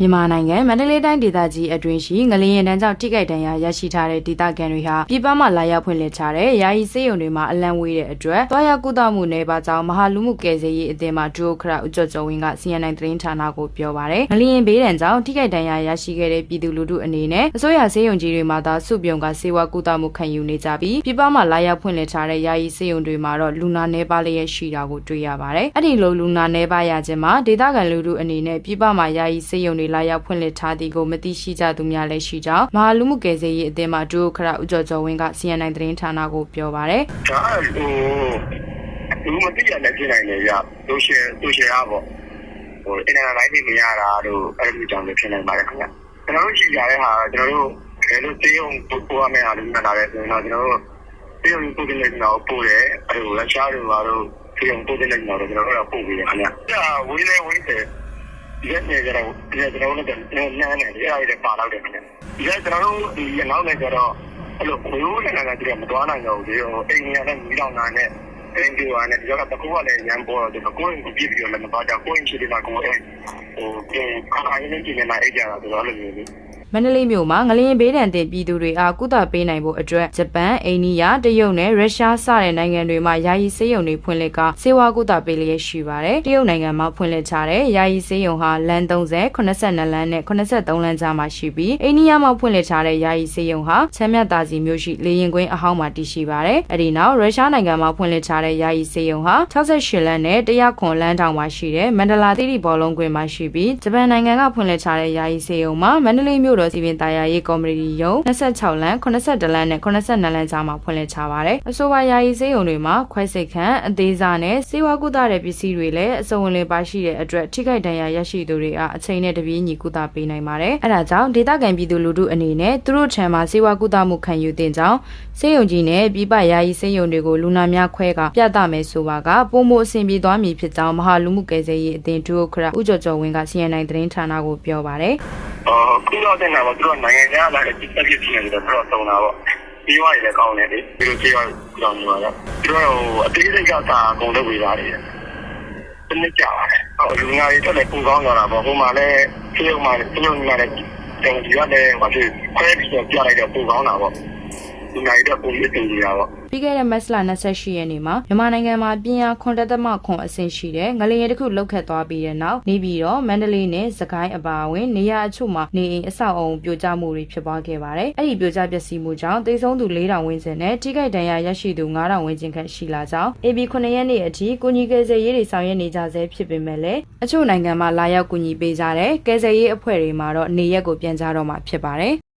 မြန်မာနိုင်ငံမန္တလေးတိုင်းဒေသကြီးအတွင်းရှိငလျင်တန်းကြောင့်ထိခိုက်ဒဏ်ရာရရှိထားတဲ့ဒေသခံတွေဟာပြည်ပမှလာရောက်ဖွင့်လှစ်ထားတဲ့ယာယီစေယုံတွေမှာအလံဝေးတဲ့အတွက်သွားရောက်ကုသမှုနယ်ပါကြောင့်မဟာလူမှုကယ်ဆယ်ရေးအသင်းမှဒုခရဦးကျော်ကျော်ဝင်းက CNN သတင်းဌာနကိုပြောပါရယ်ငလျင်ဘေးဒဏ်ကြောင့်ထိခိုက်ဒဏ်ရာရရှိခဲ့တဲ့ပြည်သူလူထုအနေနဲ့အစိုးရစေယုံကြီးတွေမှာသာစုပြုံကစေဝါကုသမှုခံယူနေကြပြီးပြည်ပမှလာရောက်ဖွင့်လှစ်ထားတဲ့ယာယီစေယုံတွေမှာတော့လူနာနယ်ပါလျက်ရှိတာကိုတွေ့ရပါတယ်အဲ့ဒီလိုလူနာနယ်ပါရခြင်းမှာဒေသခံလူထုအနေနဲ့ပြည်ပမှယာယီစေယုံတွေလာရောက်ဖွင့်လှစ်ထားသည်ကိုမသိရှိကြသူများလည်းရှိကြောင်းမဟာလူမှုကယ်ဆယ်ရေးအသင်းမှဒုခရဦးကျော်ကျော်ဝင်းက CNN သတင်းဌာနကိုပြောပါရယ်ဒါဟိုလူမသိရလည်းဖြစ်နိုင်တယ်ဗျဆိုရှယ်ဆိုရှယ်အားပေါ့ဟိုအင်တာနက်လိုင်းတွေမရတာတို့အဲ့လိုကြောင့်လည်းဖြစ်နိုင်ပါတယ်ခင်ဗျကျွန်တော်တို့ရှိကြတဲ့ဟာကျွန်တော်တို့ဘယ်လိုသိအောင်ပို့ရမယ့်ဟာလို့မှတ်လာတယ်ဆိုရင်တော့ကျွန်တော်တို့သိအောင်ပို့တဲ့နေရာကိုပို့တယ်အဲ့လိုလက်ချားတွေပါတော့သိအောင်ပို့တဲ့နေရာကိုကျွန်တော်တို့ကပို့ပြီးတယ်ခင်ဗျဒါဝေးလေဝေးတယ် ဒီကနေကြတော့ဒီကျွန်တော်တို့လည်းနန်းနေတယ်အဲ့ဒါတွေပါတော့တယ်ခင်ဗျဒီကကျွန်တော်တို့ဒီနောက်နေကြတော့အဲ့လိုဘိုးရိုးလည်းလည်းကြည့်မသွားနိုင်တော့ဘူးဒီဟိုအိမ်ကြီးနဲ့မီးတောင်နာနဲ့အင်းဒီဝါနဲ့ဒီကတကူကလည်းရန်ပေါ်တော့ကိုယ်ကိုပြည့်ပြီးတော့လည်းမသွားကြကိုယ်ရှိတယ်မှာကိုယ်ဟိုခါခါရင်းကြီးနေမှာအိတ်ကြတာဆိုတော့အဲ့လိုမျိုးလေ မန္တလေးမြို့မှာငလျင်ဘေးဒဏ်တင်ပြည်သူတွေအားကုသပေးနိုင်ဖို့အတွက်ဂျပန်၊အိန္ဒိယ၊တရုတ်နဲ့ရုရှားစတဲ့နိုင်ငံတွေမှာယာယီစေယုံတွေဖွင့်လှစ်ကစေဝါကုသပေးလျက်ရှိပါတယ်။တရုတ်နိုင်ငံမှာဖွင့်လှစ်ထားတဲ့ယာယီစေယုံဟာလမ်း30 82လမ်းနဲ့83လမ်းကြားမှာရှိပြီးအိန္ဒိယမှာဖွင့်လှစ်ထားတဲ့ယာယီစေယုံဟာချမ်းမြတ်သာစီမြို့ရှိလေရင်ကွင်းအဟောင်းမှာတည်ရှိပါတယ်။အဲဒီနောက်ရုရှားနိုင်ငံမှာဖွင့်လှစ်ထားတဲ့ယာယီစေယုံဟာ68လမ်းနဲ့100လမ်းတောင်မှာရှိတဲ့မန္တလာသီရိဘောလုံးကွင်းမှာရှိပြီးဂျပန်နိုင်ငံကဖွင့်လှစ်ထားတဲ့ယာယီစေယုံမှာမန္တလေးမြို့တော်စီပင်တာယာရေးကော်မတီရုံး26လမ်း82လမ်းနဲ့82လမ်းကြားမှာဖွင့်လှစ်ထားပါတယ်။အဆိုပါယာယီစေယုံတွေမှာခွဲစိတ်ခန့်အသေးစားနဲ့စေဝါကုသတဲ့ပစ္စည်းတွေလည်းအစုံဝင်လည်ပါရှိတဲ့အတွက်ထိခိုက်ဒဏ်ရာရရှိသူတွေအားအချိန်နဲ့တပြေးညီကုသပေးနိုင်ပါတယ်။အဲဒါကြောင့်ဒေသခံပြည်သူလူထုအနေနဲ့သူတို့ထံမှာစေဝါကုသမှုခံယူတင်ကြောင်းစေယုံကြီးနဲ့ပြည်ပယာယီစေယုံတွေကိုလူနာများခွဲကပြသမယ်ဆိုပါကပုံမအဆင်ပြေသွားမည်ဖြစ်ကြောင်းမဟာလူမှုကယ်ဆယ်ရေးအသင်းဒုဥက္ကဋ္ဌဦးကျော်ကျော်ဝင်းက CNN သတင်းဌာနကိုပြောပါတယ်။ အော်ခုတော့တင်တာပေါ့သူတို့နိုင်ငံခြားလာတဲ့စစ်တပ်ဖြစ်နေတယ်တော့တော့သုံးတာပေါ့ပြီးသွားရင်လည်းကောင်းတယ်လေပြီးတော့ကြေးရကြောင်းမှာတော့သူတို့ဟိုအသေးစိတ်ကသာအကုန်လုပ်ပေးတာလေတနည်းကြပါတယ်ဟိုလူငါတွေတက်လည်းပူကောင်းသွားတာပေါ့ဟိုမှာလည်းသူတို့မှသူတို့မှလည်းတင်ကြရတယ်ဘာဖြစ်ခွဲပြီးတော့ပြလိုက်တော့ပူကောင်းတာပေါ့ လူငါတွေတက်ပူရတင်ကြတာပေါ့ပြီးခဲ့တဲ့မတ်လ28ရက်နေ့မှာမြန်မာနိုင်ငံမှာပြင်းအားခွန်တက်သမခွန်အဆင့်ရှိတဲ့ငလျင်တစ်ခုလှုပ်ခတ်သွားပြီးတဲ့နောက်နေပြည်တော်မန္တလေးနဲ့စကိုင်းအပါအဝင်နေရာအချို့မှာနေအိမ်အဆောက်အအုံပြိုကျမှုတွေဖြစ်ပွားခဲ့ပါတယ်။အဲ့ဒီပြိုကျပျက်စီးမှုကြောင့်သေဆုံးသူ4000ဝန်းကျင်နဲ့ထိခိုက်ဒဏ်ရာရရှိသူ9000ဝန်းကျင်ခန့်ရှိလာကြောင်း AB 9ရက်နေ့အထိကုညီကယ်ဆယ်ရေးတွေဆောင်ရွက်နေကြဆဲဖြစ်ပေမဲ့လည်းအချို့နိုင်ငံမှာလာရောက်ကူညီပေးကြတဲ့ကယ်ဆယ်ရေးအဖွဲ့တွေမှာတော့နေရက်ကိုပြန်ကြတော့မှာဖြစ်ပါတယ်။